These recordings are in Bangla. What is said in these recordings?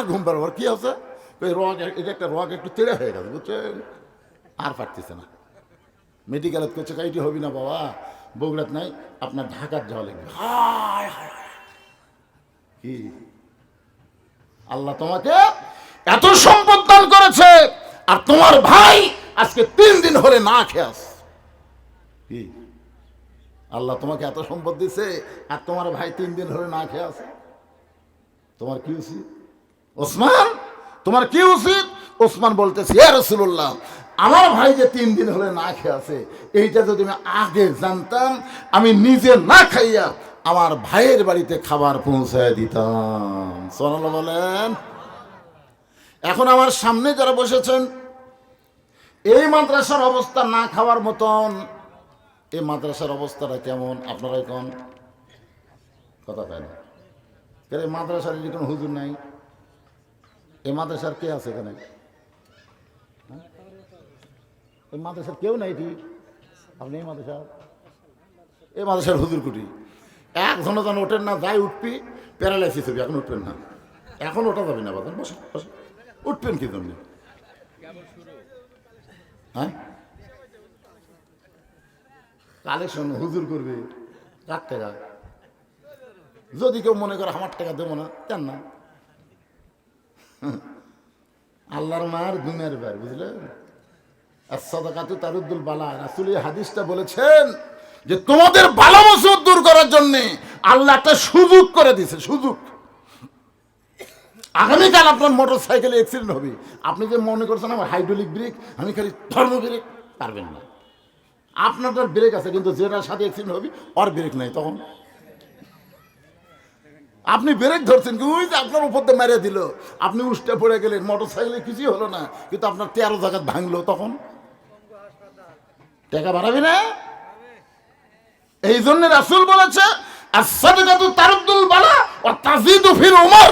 আর ঘুম পারব কি আছে? ওই রগ এটা একটা রগ একটু তেড়ে হয়ে গেছে, বুঝছেন? আর পারতেছে না। মেডিকেলত করছে কাইটি হবি না বাবা বগুড়াত নাই, আপনার ঢাকার যাওয়া লাগবে। হায় হায়। কি? আল্লাহ তোমাকে এত সম্পদ দান করেছে, আর তোমার ভাই আজকে তিন দিন হলে না খেয়ে আস কি? আল্লাহ তোমাকে এত সম্পদ দিছে, আর তোমার ভাই তিন দিন হলে না খেয়ে আছে? তোমার কি উচিত ওসমান, তোমার কি উচিত? ওসমান বলতেছে হে রসুল্লাহ আমার ভাই যে তিন দিন হলে না খেয়ে আছে, এইটা যদি আমি আগে জানতাম, আমি নিজে না খাইয়া আমার ভাইয়ের বাড়িতে খাবার পৌঁছায় দিতাম। সোনাল বলেন। এখন আমার সামনে যারা বসেছেন, এই মাদ্রাসার অবস্থা না খাওয়ার মতন, এই মাদ্রাসার অবস্থাটা কেমন? আপনারা এখন কথা কয় না। মাদ্রাসার কোনো হুজুর নাই? এই মাদ্রাসার কে আছে এখানে? হ্যাঁ? এই মাদ্রাসার কেউ নাই ঠিক আপনি এই মাদ্রাসার? এই মাদ্রাসার এক ঘণ্টা যেন ওঠেন না, যাই উঠবি, প্যারালাইসিস হবে, এখন উঠবেন না। এখন ওঠা যাবে না বাদান বসে বসে উঠবেন কি জন্য? হ্যাঁ? কালেকশন হুজুর করবে কার টাকা যদি কেউ মনে করে আমার টাকা দেবো না কেন না। আল্লাহর মার দুনিয়ার বার বুঝলেন আর সদাকাতু তারুদ্দুল বালা। রাসুল হাদিসটা বলেছেন যে তোমাদের বালা মুসিবত দূর করার জন্য আল্লাহ একটা সুযোগ করে দিছে সুযোগ। আগামীকাল আপনার মোটর সাইকেলে অ্যাক্সিডেন্ট হবে। আপনি যে মনে করছেন আমার হাইড্রোলিক ব্রেক আমি খালি ধর্ম ব্রেক পারবেন না। আপনার ব্রেক আছে, কিন্তু যেটার সাথে অ্যাক্সিডেন্ট হবে, ওর ব্রেক নাই তখন। আপনি ব্রেক ধরছেন কি? ওই যে আপনার উপর দিয়ে মেরে দিল। আপনি উষ্টে পড়ে গেলেন। মোটর সাইকেলে কিছুই হলো না। কিন্তু আপনার তেরো জায়গা ভাঙলো তখন। টাকা বাড়াবি না? এই জন্য রাসুল বলেছে তারুদ্দুল বালা ও তাজিদু ফির উমর।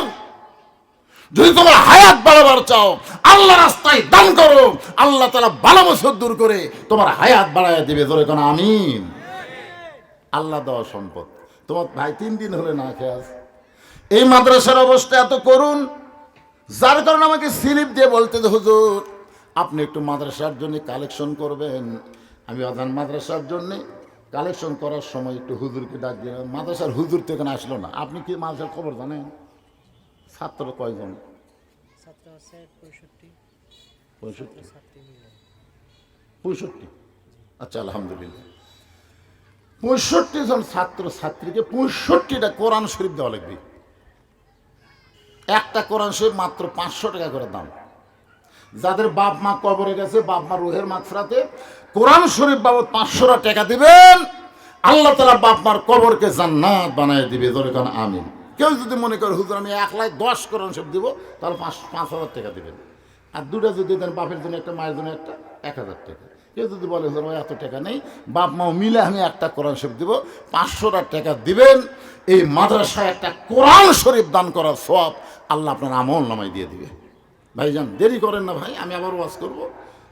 যদি তোমার হায়াত বাড়াবার চাও, আল্লাহ রাস্তায় দান করো। আল্লাহ তালা বালা বছর দূর করে তোমার হায়াত বাড়ায় দিবে। ধরে কোন আমিন? আল্লাহ দেওয়া সম্পদ। তোমার ভাই তিন দিন হলে না খেয়ে। এই মাদ্রাসার অবস্থা এত করুন যার কারণে আমাকে স্লিপ দিয়ে বলতে যে, হুজুর আপনি একটু মাদ্রাসার জন্য কালেকশন করবেন। আমি অধান মাদ্রাসার জন্য কালেকশন করার সময় একটু হুজুরকে ডাক দিলাম। মাদ্রাসার হুজুর তো এখানে আসলো না। আপনি কি মাদ্রাসার খবর জানেন? ছাত্র কয়জন? পঁয়ষট্টি। আচ্ছা আলহামদুলিল্লাহ। পঁয়ষট্টি জন ছাত্র ছাত্রীকে পঁয়ষট্টিটা কোরআন শরীফ দেওয়া লাগবে। একটা কোরআন শরীফ মাত্র পাঁচশো টাকা করে দাম। যাদের বাপ মা কবরে গেছে, বাপ মা রুহের মাত্রাতে কোরআন শরীফ বাবদ পাঁচশোটা টাকা দিবেন, আল্লাহ তালা বাপ মার কবরকে জান্নাত বানায় দিবে। ধরে কারণ আমিন। কেউ যদি মনে করে, হুজুর, আমি এক লাখ দশ কোরআন শরীফ দিব, তাহলে পাঁচ পাঁচ হাজার টাকা দিবেন। আর দুটা যদি দেন, বাপের জন্য একটা, মায়ের জন্য একটা, এক হাজার টাকা। কেউ যদি বলে, হুজুর, আমার এত টাকা নেই, বাপ মাও মিলে আমি একটা কোরআন শরীফ দিব, পাঁচশোটা টাকা দিবেন। এই মাদ্রাসায় একটা কোরআন শরীফ দান করার সব আল্লাহ আপনার আমল নামাই দিয়ে দিবে। ভাইজান দেরি করেন না ভাই আমি আবার ওয়াজ করব।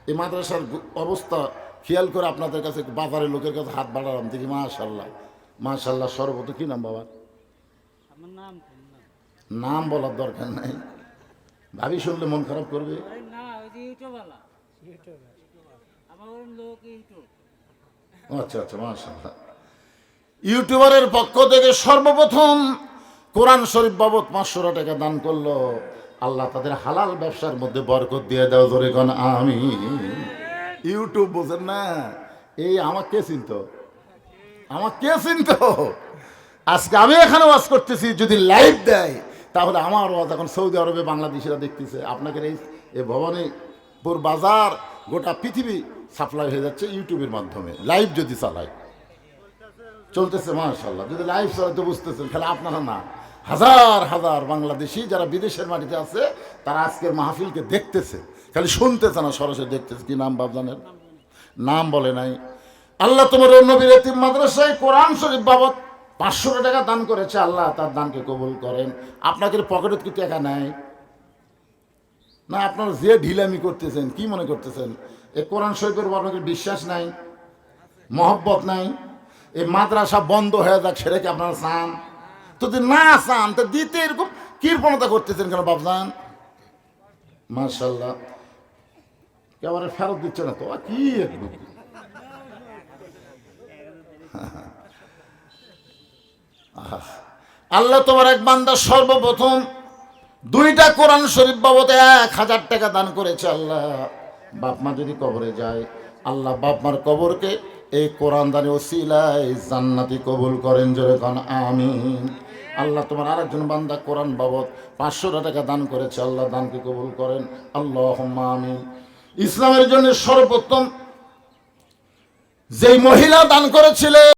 এই মাদ্রাসার অবস্থা খেয়াল করে আপনাদের কাছে বাজারের লোকের কাছে হাত বাড়ালাম দেখি মাশাল্লাহ মাশাল্লাহ সর্বত কি নাম বাবা নাম বলার দরকার নাই। ভাবি শুনলে মন খারাপ করবে। আচ্ছা আচ্ছা মাশাল্লাহ ইউটিউবারের পক্ষ থেকে সর্বপ্রথম কোরআন শরীফ বাবদ পাঁচশো টাকা দান করল। আল্লাহ তাদের হালাল ব্যবসার মধ্যে বরকত দিয়ে দাও ধরে কোন আমি ইউটিউব বোঝেন না, এই আমার কে চিনত? আমার কে চিনত? আজকে আমি এখানে ওয়াজ করতেছি, যদি লাইভ দেয়, তাহলে আমার ওয়াজ এখন সৌদি আরবে বাংলাদেশিরা দেখতেছে। আপনাকে এই এই ভবানীপুর বাজার গোটা পৃথিবী সাপ্লাই হয়ে যাচ্ছে ইউটিউবের মাধ্যমে, লাইভ যদি চালায়। চলতেছে মাশাল্লাহ যদি লাইভ চালাতে বুঝতেছেন খালি আপনারা না, হাজার হাজার বাংলাদেশি যারা বিদেশের মাটিতে আছে, তারা আজকের মাহফিলকে দেখতেছে। খালি শুনতেছে না, সরাসরি দেখতেছে। কি নাম বাবজানের নাম বলে নাই। আল্লাহ তোমার নবীর এতিম মাদ্রাসায় কোরআন শরীফ বাবদ পাঁচশো টাকা দান করেছে, আল্লাহ তার দানকে কবুল করেন। আপনাকে পকেটে কি টাকা নেয় না, আপনারা যে ঢিলামি করতেছেন, কি মনে করতেছেন? এ কোরআন শরীফের আপনাদের বিশ্বাস নাই? মহব্বত নাই? এই মাদ্রাসা বন্ধ হয়ে যাক সেটা কি আপনারা চান। যদি না চান, তো দিতে এরকম কৃপণতা করতেছেন কেন বাবজান মাশাল্লাহ একেবারে ফেরত দিচ্ছে না তো কি আল্লাহ তোমার এক বান্দা সর্বপ্রথম দুইটা কোরআন শরীফ বাবদ এক হাজার টাকা দান করেছে আল্লাহ। বাপ মা যদি কবরে যায়, আল্লাহ বাপমার কবরকে এই কোরআন ও ওসিলায় জান্নাতি কবুল করেন জোরে কান, আমিন। আল্লাহ তোমার আরেকজন বান্দা কোরআন বাবদ পাঁচশো টাকা দান করেছে, আল্লাহ দানকে কবুল করেন। আল্লাহ আমি ইসলামের জন্য সর্বোত্তম যেই মহিলা দান করেছিলেন